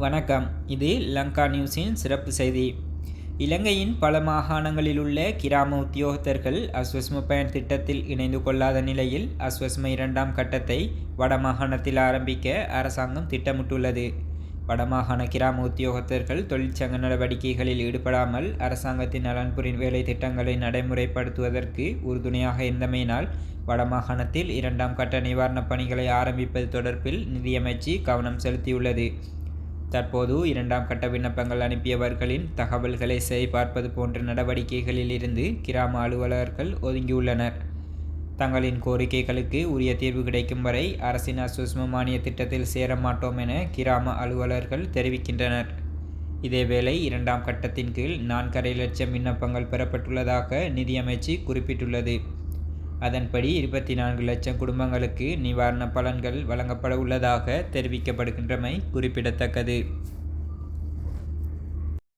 வணக்கம். இது லங்கா நியூஸின் சிறப்பு செய்தி. இலங்கையின் பல மாகாணங்களில் உள்ள கிராம உத்தியோகத்தர்கள் அஸ்வஸ்ம பயன் திட்டத்தில் இணைந்து கொள்ளாத நிலையில் அஸ்வஸ்ம இரண்டாம் கட்டத்தை வடமாகாணத்தில் ஆரம்பிக்க அரசாங்கம் திட்டமிட்டுள்ளது. வடமாகாண கிராம உத்தியோகத்தர்கள் தொழிற்சங்க நடவடிக்கைகளில் ஈடுபடாமல் அரசாங்கத்தின் நலன்புரின் வேலை திட்டங்களை நடைமுறைப்படுத்துவதற்கு உறுதுணையாக இருந்தமையினால் வடமாகாணத்தில் இரண்டாம் கட்ட நிவாரணப் பணிகளை ஆரம்பிப்பது தொடர்பில் நிதியமைச்சு கவனம் செலுத்தியுள்ளது. தற்போது இரண்டாம் கட்ட விண்ணப்பங்கள் அனுப்பியவர்களின் தகவல்களை சரிபார்ப்பது போன்ற நடவடிக்கைகளில் இருந்து கிராம அலுவலர்கள் ஒதுங்கியுள்ளனர். தங்களின் கோரிக்கைகளுக்கு உரிய தீர்வு கிடைக்கும் வரை அரசின் அசூஸ்ம மானிய திட்டத்தில் சேர மாட்டோம் என கிராம அலுவலர்கள் தெரிவிக்கின்றனர். இதேவேளை இரண்டாம் கட்டத்தின் கீழ் நான்கரை லட்சம் விண்ணப்பங்கள் பெறப்பட்டுள்ளதாக நிதியமைச்சு குறிப்பிட்டுள்ளது. அதன்படி இருபத்தி நான்கு லட்சம் குடும்பங்களுக்கு நிவாரண பலன்கள் வழங்கப்பட உள்ளதாக தெரிவிக்கப்படுகின்றமை குறிப்பிடத்தக்கது.